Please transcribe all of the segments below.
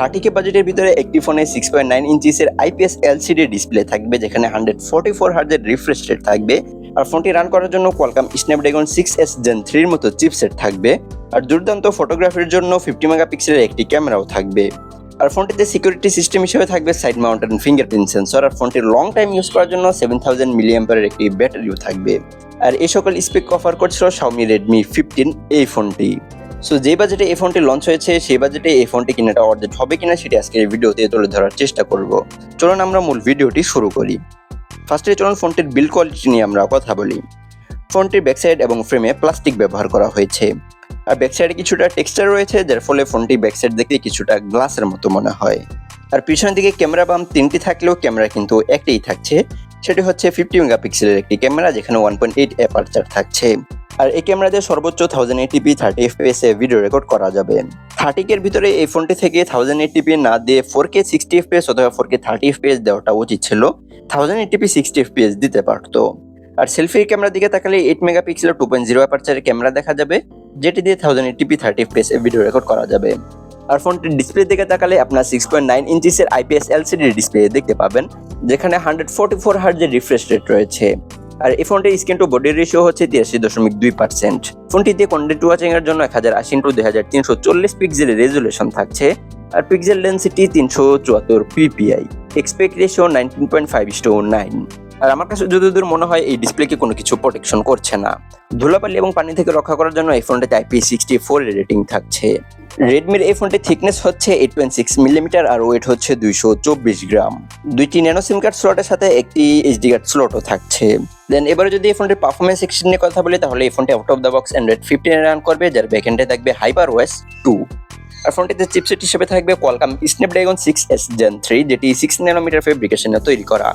Thirty কে বাজেটের ভিতরে একটি ফোনে সিক্স পয়েন্ট নাইন ইঞ্চিসের আইপিএস এলসিডি ডিসপ্লে থাকবে, যেখানে হান্ড্রেড ফোর্টি ফোর হার্জের রিফ্রেশ রেট থাকবে। আর ফোনটি রান করার জন্য Qualcomm Snapdragon six S gen থ্রির মতো চিপসেট থাকবে। আর দুর্দান্ত ফটোগ্রাফির জন্য ফিফটি মেগাপিক্সেলের একটি ক্যামেরাও থাকবে। আর ফোনটিতে সিকিউরিটি সিস্টেম হিসেবে থাকবে সাইড মাউন্টেন ফিঙ্গারপ্রিন্ট সেন্সর আর ফোনটির লং টাইম ইউজ করার জন্য সেভেন থাউজেন্ড মিলিয়াম্পারের একটি ব্যাটারিও থাকবে। আর এই সকল স্পেক অফার করছিল শাওমি রেডমি ফিফটিন এই ফোনটি সো যে বাজেটে এই ফোনটি লঞ্চ হয়েছে, সেই বাজেটে এই ফোনটি কিনাটা অর্ধেক হবে কিনা সেটি আজকে এই ভিডিওতে তুলে ধরার চেষ্টা করব। চলুন আমরা মূল ভিডিওটি শুরু করি। ফার্স্টে চলুন ফোনটির বিল কোয়ালিটি নিয়ে আমরা কথা বলি। ফোনটির ব্যাকসাইড এবং ফ্রেমে প্লাস্টিক ব্যবহার করা হয়েছে। আর ব্যাকসাইডে কিছুটা টেক্সচার রয়েছে, যার ফলে ফোনটি ব্যাকসাইড দেখতে কিছুটা গ্লাসের মতো মনে হয়। আর পিছনের দিকে ক্যামেরা বাম তিনটি থাকলেও ক্যামেরা কিন্তু একটাই থাকছে। সেটি হচ্ছে ফিফটি মেগাপিক্সেলের একটি ক্যামেরা যেখানে ওয়ান পয়েন্ট এইট অ্যাপারচার থাকছে। আর এই ক্যামেরা দিয়ে সর্বোচ্চ thousand eighty p thirty FPS এ ভিডিও রেকর্ড করা যাবে। থার্টি কের ভিতরে এই ফোনটি থেকে থাউজেন্ড এইটিপি না দিয়ে four K sixty F FPS অথবা ফোর কে থার্টি এফপিএস দেওয়াটা উচিত ছিল। থাউজেন্ড এইটিপি সিক্সটি এফপিএস দিতে পারতো। আর সেলফি ক্যামেরার দিকে তাকালে এইট মেগাপিক্সেলের টু পয়েন্ট জিরো অ্যাপারচারের ক্যামেরা দেখা যাবে, যেটি দিয়ে thousand eighty p thirty FPS এ ভিডিও রেকর্ড করা যাবে। আর ফোনটির ডিসপ্লে দিকে তাকালে আপনার সিক্স পয়েন্ট নাইন ইঞ্চিসের আইপিএস এলসিডি ডিসপ্লে দেখতে পাবেন, যেখানে হান্ড্রেড ফোর্টি ফোর হার্জের রিফ্রেশ রেট রয়েছে। আর এই ফোনটির স্ক্রিন টু বডি রেশিও হচ্ছে তিরাশি দশমিক দুই পার্সেন্ট ফোনটিতে কন্টেন্ট ওয়াচিং এর জন্য এক হাজার আশি ইন্টু দুই হাজার তিনশো চল্লিশ পিক্সেলের রেজুলেশন থাকছে আর পিক্সেল ডেন্সিটি তিনশো চুয়াত্তর PPI. Aspect ratio nineteen point five to nine আর আমার কাছে যতদূর মনে হয়, এই ডিসপ্লেকে কোনো কিছু প্রোটেকশন করছে না। ধুলাবালি এবং পানি থেকে রক্ষা করার জন্য এই ফোনটাতে আইপি সিক্সটি ফোর রেটিং থাকছে। রেডমির এই ফোনটির থিকনেস হচ্ছে এইট পয়েন্ট সিক্স মিলিমিটার আর ওয়েট হচ্ছে দুইশো চব্বিশ গ্রাম। দুইটি ন্যানো সিম কার্ড স্লটের সাথে একটি এইচডি কার্ড স্লটও থাকছে। দেন এবারে যদি এই ফোনটির পারফরমেন্স সেকশন নিয়ে কথা বলি, তাহলে এই ফোনটি out of the box Android fifteen run করবে, যার ব্যাকেন্ডে থাকবে হাইপার ওয়েস টু আর ফোনটিতে চিপসেট হিসেবে থাকবে Qualcomm Snapdragon six S gen three যেটি সিক্স ন্যানোমিটার ফেব্রিকেশনে তৈরি করা।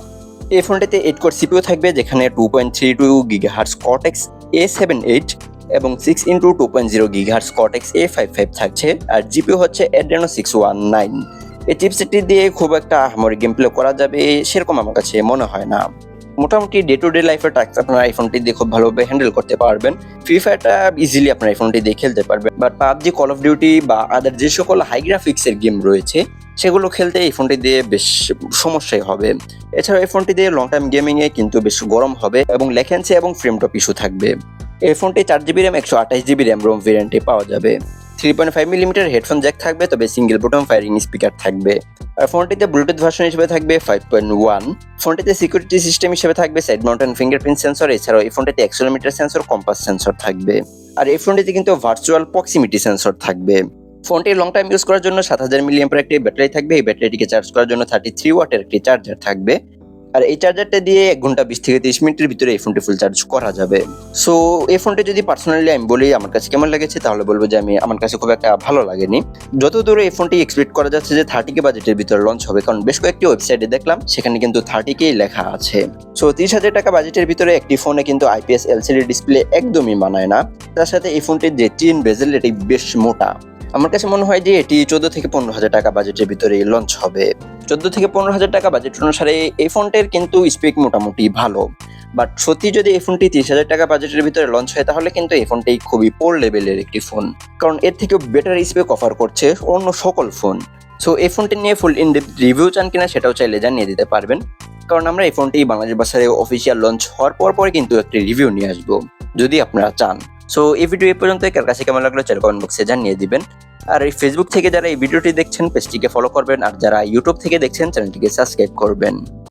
এই ফোনটিতে এইট কোর সিপিও থাকবে, যেখানে two point three two gigahertz Cortex A seven eight এবং six into two point zero gigahertz Cortex A five five থাকছে, আর জিপিও হচ্ছে অ্যাড্রেনো সিক্স ওয়ান নাইন এই চিপসেটটি দিয়ে খুব একটা আহামরি গেম প্লে করা যাবে, সেরকম আমার কাছে মনে হয় না। মোটামুটি ডে টু ডে লাইফের টাস্ক আপনার আইফোনটি দিয়ে খুব ভালোভাবে হ্যান্ডেল করতে পারবেন। ফ্রি ফায়ারটা ইজিলি আপনার আইফোনটি দিয়ে খেলতে পারবেন। But PUBG Call of Duty বা আদার যে সকল হাই গ্রাফিক্সের গেম রয়েছে, সেগুলো খেলতে এই ফোনটি দিয়ে বেশ সমস্যাই হবে। এছাড়া এই ফোনটি দিয়ে লং টাইম গেমিংয়ে কিন্তু বেশ গরম হবে এবং লেখেন্সি এবং ফ্রেম টপ ইস্যু থাকবে। এই ফোনটি চার জিবি র্যাম একশো আঠাশ জিবি র্যাম রোম ভেরিয়েন্টে পাওয়া যাবে। Three point five millimetre headphone jack থাকবে, তবে সিঙ্গেল বটন ফায়ারিং স্পিকার থাকবে। আর ফোনটিতে ব্লুটুথ ভার্সন হিসেবে থাকবে ফাইভ পয়েন্ট ওয়ান ফোনটিতে সিকিউরিটি সিস্টেম হিসেবে থাকবে সাইড মাউন্টেন ফিঙ্গারপ্রিন্ট সেন্সর এছাড়াও এই ফোনটিতে অ্যাক্সোলোমিটার সেন্সর কম্পাস সেন্সর থাকবে। আর এই ফোনটিতে কিন্তু ভার্চুয়াল প্রক্সিমিটি সেন্সর থাকবে। ফোনটি লং টাইম ইউজ করার জন্য সাত হাজার মিলিয়ামের একটি ব্যাটারি থাকবে। এই ব্যাটারিটিকে চার্জ করার জন্য থার্টি থ্রি ওয়াটের একটি চার্জার থাকবে। আর এই চার্জারটা দিয়ে এক ঘণ্টা বিশ থেকে তিরিশ মিনিটের ভিতরে এই ফোনটি ফুল চার্জ করা যাবে। সো এই ফোনটি যদি পার্সোনালি আমি বলি, আমার কাছে কেমন লেগেছে, তাহলে বলব যে আমি, আমার কাছে খুব একটা ভালো লাগেনি। যত দূরে এই ফোনটি এক্সপেক্ট করা যাচ্ছে যে থার্টি কে বাজেটের ভিতরে লঞ্চ হবে, কারণ বেশ কয়েকটি ওয়েবসাইটে দেখলাম, সেখানে কিন্তু থার্টি কেই লেখা আছে। সো তিরিশ হাজার টাকা বাজেটের ভিতরে একটি ফোনে কিন্তু আইপিএস এলসিডি ডিসপ্লে একদমই মানায় না। তার সাথে এই ফোনটির যে চিন বেজেল এটি বেশ মোটা। আমার কাছে মনে হয় যে এটি চোদ্দ থেকে পনেরো হাজার টাকা বাজেটের ভিতরে লঞ্চ হবে। চোদ্দ থেকে পনেরো হাজার টাকা বাজেট অনুসারে এই ফোনটির কিন্তু স্পেক মোটামুটি ভালো। বাট সত্যি যদি এই ফোনটি তিরিশ হাজার টাকা বাজেটের ভিতরে লঞ্চ হয়, তাহলে কিন্তু এই ফোনটি খুবই পোর লেভেলের একটি ফোন কারণ এর থেকেও বেটার স্পেক অফার করছে অন্য সকল ফোন সো এই ফোনটি নিয়ে ফুল ইন রিভিউ চান কিনা সেটাও চাইলে জানিয়ে দিতে পারবেন। কারণ আমরা এই ফোনটি বাংলাদেশ বাজারে অফিসিয়াল লঞ্চ হওয়ার পর পরে কিন্তু একটি রিভিউ নিয়ে আসব, যদি আপনারা চান। সো এই ভিডিও এই পর্যন্ত কার কাছে কেমন লাগল চাইলে কমেন্ট বক্সে জানিয়ে দিবেন। আর এই ফেসবুক থেকে যারা এই ভিডিওটি দেখছেন পেজটিকে ফলো করবেন। আর যারা ইউটিউব থেকে দেখছেন চ্যানেলটিকে সাবস্ক্রাইব করবেন।